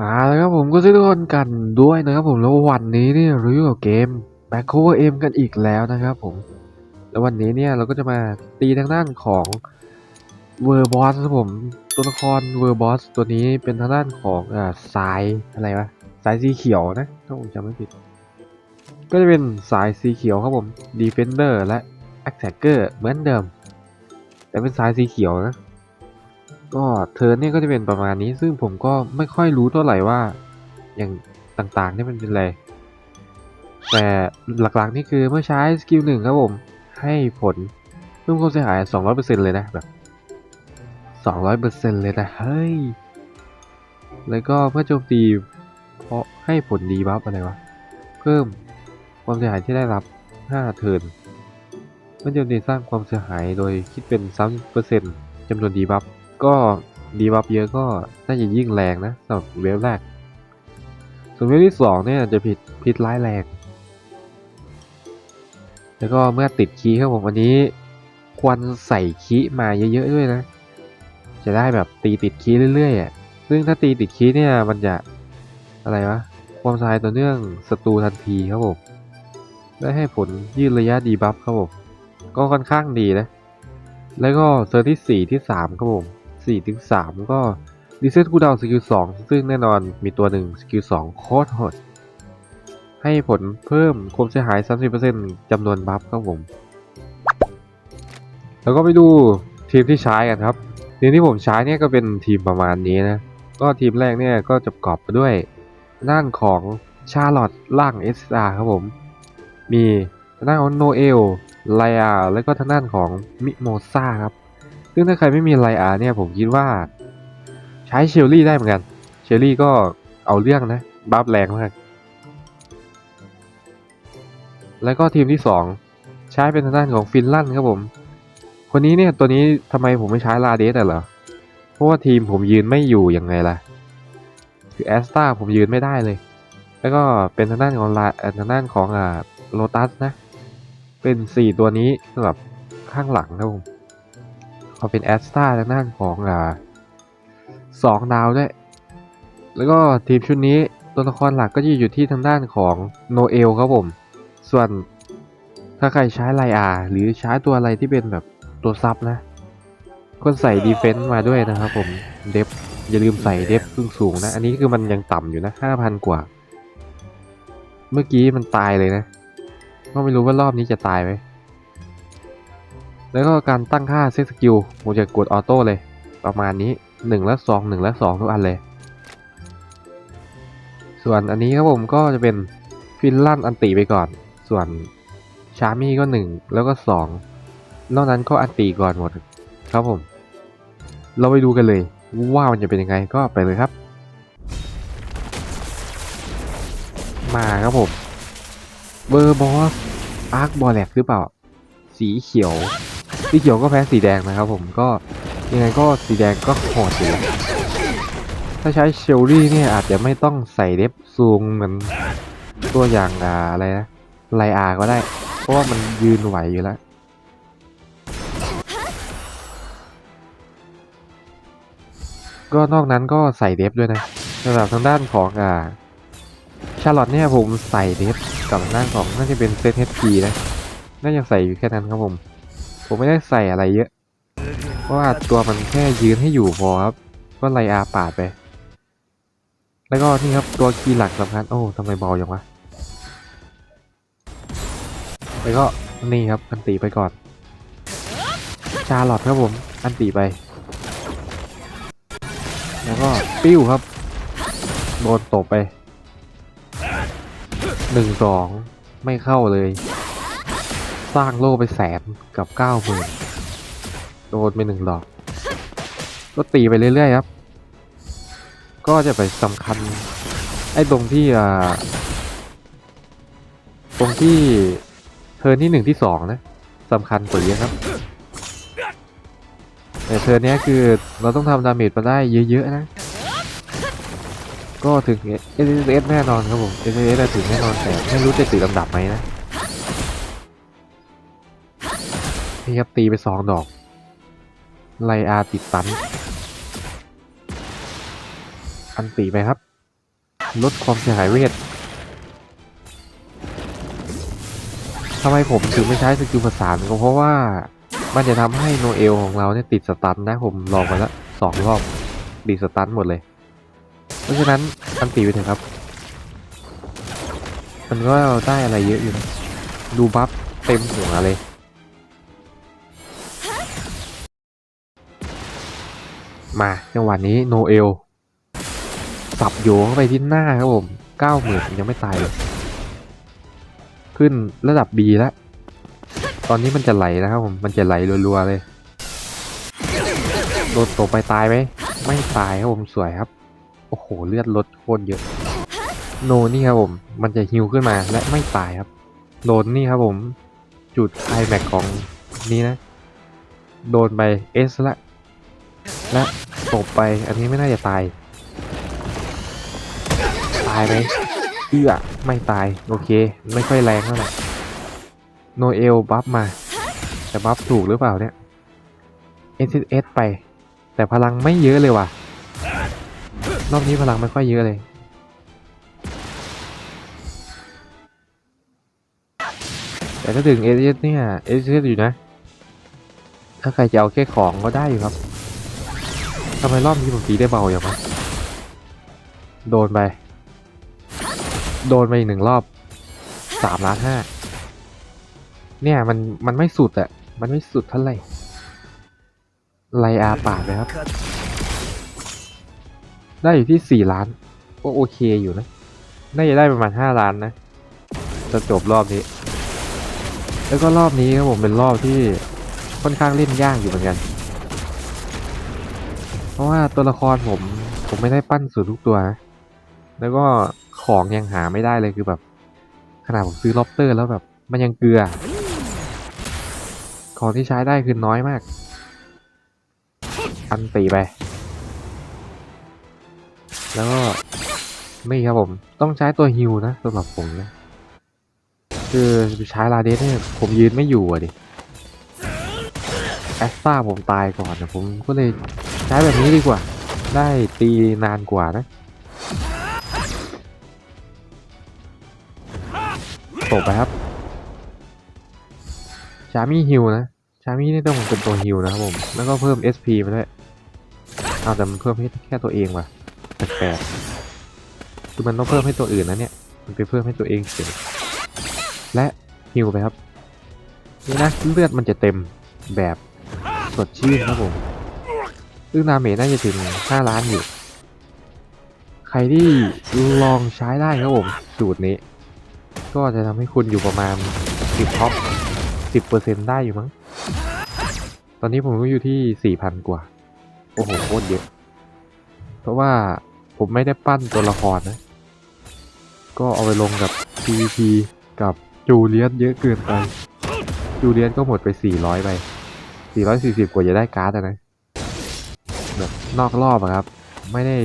มาแล้วครับผมก็ทุกคนกันด้วยนะครับผมแล้ววันนี้เนี่ยราอยู่กับเกม Back Cover M กันอีกแล้วนะครับผม แล้ววันนี้เนี่ยเราก็จะมาตีทางด้านของเวอร์บอสครับผมตัวละครเวอร์บอสตัวนี้เป็นทางด้านของอ่าสายอะไรวะสายสีเขียวนะถ้าผมจำไม่ผิด ก็จะเป็นสายสีเขียวครับผม Defender และ Attacker เหมือนเดิม แต่เป็นสายสีเขียวนะ ก็เทิร์นเนี่ยก็จะเป็นประมาณนี้ ซึ่งผมก็ไม่ค่อยรู้เท่าไหร่ว่า อย่างต่างๆเนี่ยมันเป็นอะไร แต่หลักๆนี่คือเมื่อใช้สกิลหนึ่งครับผม ให้ผลเพิ่มความเสียหาย 200%เลยนะแบบ 200%เลยนะ เฮ้ย แล้วก็เมื่อโจมตีเพราะให้ผลดีบัฟอะไรวะ เพิ่มความเสียหายที่ได้รับ 5 เทิร์นเมื่อโจมตีสร้างความเสียหายโดยคิดเป็น 3%จำนวนดีบัฟ ก็ดีบัฟเยอะก็น่าจะยิ่งแรงนะสำหรับเวฟแรก ส่วนเวฟที่สองเนี่ยจะผิดพิษร้ายแรง แล้วก็เมื่อติดคีย์ครับผมวันนี้ ควรใส่คีย์มาเยอะๆด้วยนะ จะได้แบบตีติดคีย์เรื่อยๆอะซึ่งถ้าตีติดคีย์เนี่ยมันจะอะไรวะความสายต่อเนื่องศัตรูทันทีครับผมได้ให้ผลยืดระยะดีบัฟครับผมก็ค่อนข้างดีนะ แล้วก็เซอร์ที่ 4 ที่ 3 ครับผม 4ถึง3ก็รีเซ็ตคูดาวสกิล2ซึ่งแน่นอนมีตัวหนึ่งสกิล2โคตรโหด ให้ผลเพิ่มความเสียหาย 30%จำนวนบัฟครับผม แล้วก็ไปดูทีมที่ใช้กันครับ ทีมที่ผมใช้เนี่ยก็เป็นทีมประมาณนี้นะ ก็ทีมแรกเนี่ยก็จะประกอบไปด้วยด้านของชาร์ลอตล่าง SR ครับผม มีทางด้านของโนเอลไลอาแล้วก็ทางด้านของมิโมซาครับ ซึ่งถ้าใครไม่มีไลอาเนี่ยผมคิดว่า ใช้เชลลี่ได้เหมือนกัน เชลลี่ก็เอาเรื่องนะบัฟแรงมาก แล้วก็ทีมที่ 2 ใช้เป็นทางด้านของฟินแลันด์ครับผม คนนี้เนี่ยตัวนี้ทำไมผมไม่ใช้ลาเดสอ่เหรอ เพราะว่าทีมผมยืนไม่อยู่ยังไงล่ะ คือแอสตาผมยืนไม่ได้เลย แล้วก็เป็นทางด้านของลาเอ่อทางด้านของอ่าโลตัสนะ เป็น 4 ตัวนี้สำหรับข้างหลังครับผม เขาเป็นแอสตาทางด้านของอ่าสองดาวด้วยแล้วก็ทีมชุดนี้ตัวละครหลักก็จะอยู่ที่ทางด้านของโนเอลครับผม ส่วนถ้าใครใช้ไลอาหรือใช้ตัวอะไรที่เป็นแบบตัวซับนะก็ใส่ดีเฟนต์มาด้วยนะครับผมเดฟอย่าลืมใส่เดฟสูงสูงนะ อันนี้คือมันยังต่ำอยู่นะห้าพันกว่า เมื่อกี้มันตายเลยนะ ก็ไม่รู้ว่ารอบนี้จะตายไหม แล้วก็การตั้งค่าเซตสกิลผมจะกดออโต้เลย ประมาณนี้1และ2 1และ2ทุกอันเลย ส่วนอันนี้ครับผมก็จะเป็นฟินลั่นอันติไปก่อน ส่วนชาร์มี่ก็ 1 แล้วก็ 2 นอกนั้นก็อันติก่อนหมดครับผม เราไปดูกันเลยว่ามันจะเป็นยังไงก็ไปเลยครับ มาครับผม เบอร์บอสอาร์คบอลแลกหรือเปล่า สีเขียว สีเขียวก็แพ้สีแดงนะครับผมก็ยังไงก็สีแดงก็โหดอยู่แล้วถ้าใช้เชลลี่เนี่ยอาจจะไม่ต้องใส่เดฟซูงเหมือนตัวอย่างอ่าอะไรนะไลอาก็ได้ เพราะว่ามันยืนไหวอยู่แล้วก็นอกนั้นก็ใส่เดฟด้วยนะสำหรับทางด้านของอ่าชาร์ลอตเนี่ยผมใส่เดฟกับทางด้านของน่าจะเป็นเซตเฮดพีนะน่าจะใส่อยู่แค่นั้นครับผม ผมไม่ได้ใส่อะไรเยอะ เพราะว่าตัวมันแค่ยืนให้อยู่พอครับ ก็ไลอาปาดไป แล้วก็นี่ครับตัวคีย์หลักสำคัญ โอ้ทำไมเบาอย่างวะ แล้วก็นี่ครับอันตีไปก่อน ชาลอตครับผม อันตีไป แล้วก็ปิ้วครับ โดนตบไปหนึ่งสองไม่เข้าเลย สร้างโล่ไปแสนกับเก้าหมื่นโดนไปหนึ่งดอก ก็ตีไปเรื่อยๆครับ ก็จะไปสำคัญ ไอ้ตรงที่อ่าตรงที่เทิร์นที่หนึ่งที่สองนะสำคัญกว่าเยอะครับแต่เทิร์นเนี้ยคือเราต้องทำดาเมจมาได้เยอะๆนะ ก็ถึง S S แน่นอนครับผม S S ถึงแน่นอนแต่ไม่รู้จะติดลำดับไหมนะ นี่ครับตีไปสองดอก ไลอาติดตัน อันตีไปครับ ลดความเสียหายเวททำไมผมถึงไม่ใช้สกิลประสานก็เพราะว่ามันจะทำให้โนเอลของเราเนี่ยติดสตันนะผมลองมาแล้วสองรอบติดสตันหมดเลย เพราะฉะนั้นอันตีไปเถอะครับ มันก็ได้อะไรเยอะอยู่นะดูบัฟเต็มหัวเลย มาจังหวะนี้โนเอลสับโยเข้าไปที่หน้าครับผมเก้าหมื่นยังไม่ตายเลยขึ้นระดับ B แล้ว ตอนนี้มันจะไหลแล้วครับผม มันจะไหลรัวๆเลย โดนตกไปตายไหม ไม่ตายครับผมสวยครับ โอ้โหเลือดลดโคตรเยอะ โนนี่ครับผม มันจะฮิวขึ้นมาและไม่ตายครับ โดนนี่ครับผม จุดไคลแม็กของนี้นะ โดนไปเอสละ และตกไปอันนี้ไม่น่าจะตาย ตายไหมเอื้อไม่ตาย โอเค ไม่ค่อยแรงเท่าไหร่โนเอลบัฟมา แต่บัฟถูกหรือเปล่าเนี่ย S S ไป แต่พลังไม่เยอะเลยว่ะ รอบนี้พลังไม่ค่อยเยอะเลย แต่ถ้าถึง S S เนี่ย S S อยู่นะ ถ้าใครจะเอาแค่ของก็ได้อยู่ครับ ทำไมรอบนี้ผมตีได้เบาอย่างวะโดนไป โดนไปอีกหนึ่งรอบสามล้านห้าเนี่ยมันมันไม่สุดอะมันไม่สุดเท่าไหร่ไลอาปาดเลยครับ ได้อยู่ที่สี่ล้าน ก็โอเคอยู่นะ น่าจะได้ประมาณห้าล้านนะ จะจบรอบนี้ แล้วก็รอบนี้ครับผมเป็นรอบที่ค่อนข้างเล่นยากอยู่เหมือนกัน ราะว่าตัวละครผมผมไม่ได้ปั้นสูตรทุกตัวนะแล้วก็ของยังหาไม่ได้เลยคือแบบ ขนาดผมซื้อล็อบเตอร์แล้วแบบ มันยังเกลือ ของที่ใช้ได้คือน้อยมาก อันตีไป แล้วก็นี่ครับผม ต้องใช้ตัวฮิวนะสำหรับผมนะ คือใช้ลาเดสเนี่ยผมยืนไม่อยู่อะดิแอสตาผมตายก่อนนะผมก็เลย ช้แบบนี้ดีกว่า ได้ตีนานกว่านะตกไปครับ ชามี่ฮิวนะ ชามี่นี่ต้องเป็นตัวฮิวนะครับผม แล้วก็เพิ่ม SP มาด้วย เอาแต่มันเพิ่มให้แค่ตัวเองว่ะแปลกๆคือมันต้องเพิ่มให้ตัวอื่นนะเนี่ย มันไปเพิ่มให้ตัวเองเฉยและฮิวไปครับ นี่นะเลือดมันจะเต็มแบบสดชื่นครับผม ซึ่งนาเมจน่าจะถึง 5 ล้านอยู่ ใครที่ลองใช้ได้ครับผมสูตรนี้ ก็จะทำให้คุณอยู่ประมาณ 10ท็อป10%ได้อยู่มั้ง ตอนนี้ผมก็อยู่ที่ 4,000 กว่า โอ้โหโคตรเยอะ เพราะว่าผมไม่ได้ปั้นตัวละครนะ ก็เอาไปลงกับ PVP กับจูเลียสเยอะเกินไปจูเลียสก็หมดไป 400 ไป 440 กว่าจะได้การ์ดนะ นอกรอบอะครับ ไม่ได้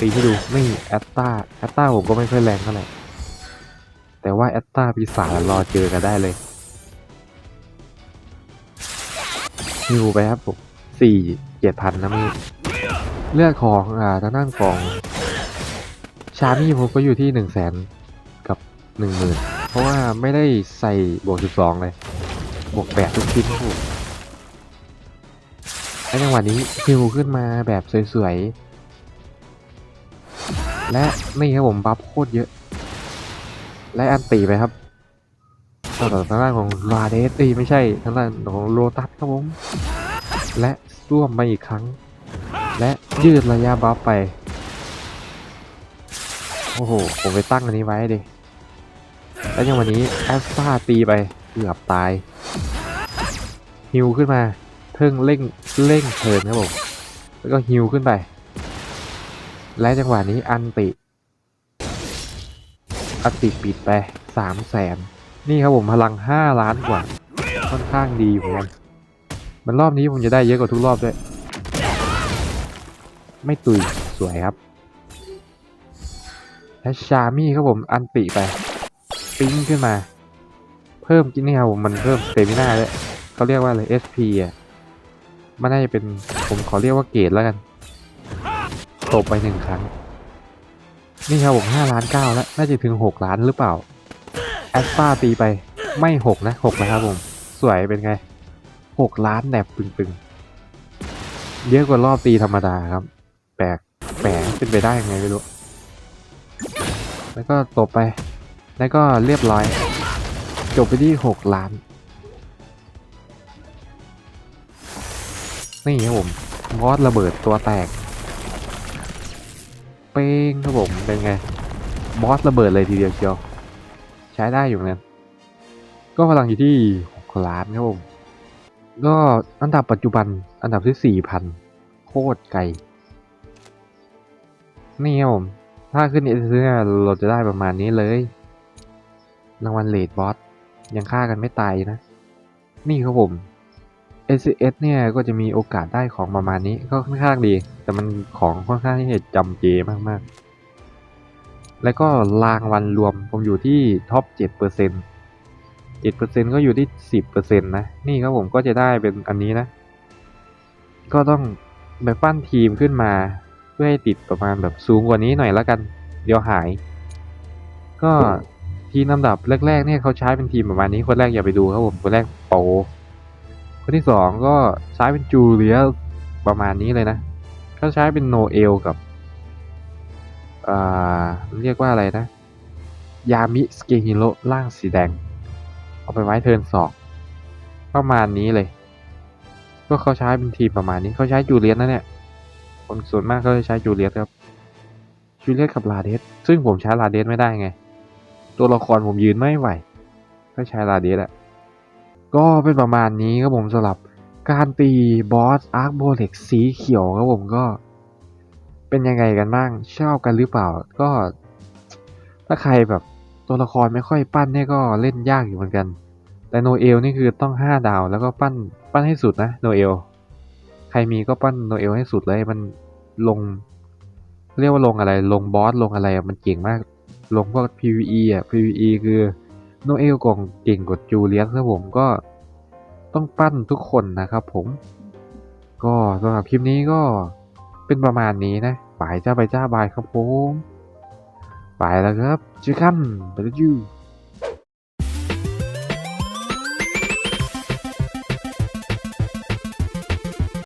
ตีให้ดูไม่แอตตาแอตตาผมก็ไม่ค่อยแรงเท่าไหร่แต่ว่าแอตตาปีศาจรอเจอกันได้เลยฮิวไปครับผมสี่เจ็ดพันนะมีเลือดของอ่าทางด้านของชามี่ผมก็อยู่ที่หนึ่งแสนกับหนึ่งหมื่นเพราะว่าไม่ได้ใส่บวกสิบสองเลย บวกแปดทุกชิ้นครับผม และจังหวะนี้ฮิวขึ้นมาแบบสวยๆ และนี่ครับผมบัฟโคตรเยอะ และอันตีไปครับต่อทางด้านของลาเดสตีไม่ใช่ทางด้านของโรตัสครับผม และร่วมมาอีกครั้ง และยืดระยะบัฟไป โอ้โห ผมไปตั้งอันนี้ไว้ดิ แล้วยังวันนี้แอสตาตีไปเกือบตายฮิวขึ้นมาเทิงเร่ง เร่งเทิร์นครับผม แล้วก็ฮิวขึ้นไป และจังหวะนี้อันติ อันติปิดไปสามแสน นี่ครับผมพลังห้าล้านกว่า ค่อนข้างดีเหมือนกัน มันรอบนี้ผมจะได้เยอะกว่าทุกรอบด้วย ไม่ตุยสวยครับ และชามี่ครับผมอันติไป ปิ้งขึ้นมา เพิ่มกินนี่ครับผมมันเพิ่มสเตมิน่าด้วยเขาเรียกว่าอะไร SP อะ มันน่าจะเป็นผมขอเรียกว่าเกรดแล้วกันตบไปหนึ่งครั้ง นี่ครับผมห้าล้านเก้าแล้ว น่าจะถึงหกล้านหรือเปล่าแอสปาตีไปไม่หกนะหกนะครับผม สวยเป็นไงหกล้านแบบปึงๆ เยอะกว่ารอบตีธรรมดาครับ แปลกแปลกเป็นไปได้ยังไงไม่รู้ แล้วก็ตบไป แล้วก็เรียบร้อย จบไปที่หกล้าน นี่ครับผมบอสระเบิดตัวแตก เป้งครับผมเป็นไงบอสระเบิดเลยทีเดียวเชียวใช้ได้อยู่เนกันก็พลังอยู่ที่หกล้านครับผมก็อันดับปัจจุบันอันดับที่สี่พันโคตรไกล นี่ครับผม ถ้าขึ้นเอเเนี่ยเราจะได้ประมาณนี้เลย รางวัลเลดบอส ยังฆ่ากันไม่ตายนะ นี่ครับผม s s เนี่ยก็จะมีโอกาสได้ของประมาณนี้ก็ค่อนข้างดี แต่มันของค่อนข้างที่จะจำเจมากๆ แล้วก็รางวัลรวมผมอยู่ที่ท็อป7%เ7%ก็อยู่ที่ 10%นะ นี่ครับผมก็จะได้เป็นอันนี้นะ ก็ต้องแบบปั้นทีมขึ้นมา เพื่อให้ติดประมาณแบบสูงกว่านี้หน่อยแล้วกัน เดี๋ยวหาย ก็ทีมลำดับแรกๆเนี่ยเขาใช้เป็นทีมประมาณนี้คนแรกอย่าไปดูครับผมคนแรกโป คนที่สองก็ใช้เป็นจูเลียประมาณนี้เลยนะเขาใช้เป็นโนเอลกับอ่าเรียกว่าอะไรนะ ยามิสเกฮิโร่ร่างสีแดง เอาไปไว้เทิร์นสองประมาณนี้เลย ก็เขาใช้เป็นทีมประมาณนี้เขาใช้จูเลียสนะเนี่ยคนส่วนมากเขาจะใช้จูเลียสครับจูเลียสกับลาเดสซึ่งผมใช้ลาเดสไม่ได้ไง ตัวละครผมยืนไม่ไหวก็ใช้ลาเดสอะ ก็เป็นประมาณนี้ครับผมสำหรับการตีบอสอาร์คโบเล็กสีเขียวครับผมก็ เป็นยังไงกันบ้างชอบกันหรือเปล่า ก็ ถ้าใครแบบตัวละครไม่ค่อยปั้นเนี่ยก็เล่นยากอยู่เหมือนกัน แต่โนเอลนี่คือต้อง 5 ดาวแล้วก็ปั้นปั้นให้สุดนะโนเอลใครมีก็ปั้นโนเอลให้สุดเลยมันลง เรียกว่าลงอะไรลงบอสลงอะไรมันเก่งมาก ลงพวก PVE อะ PVE คือ โนเอลกล่องเก่งกว่าจูเลียสครับผมก็ต้องปั้นทุกคนนะครับผม ก็สำหรับคลิปนี้ก็เป็นประมาณนี้นะไปจ้าไปจ้าบายครับผม ไปแล้วครับเจอกันไปแล้วจู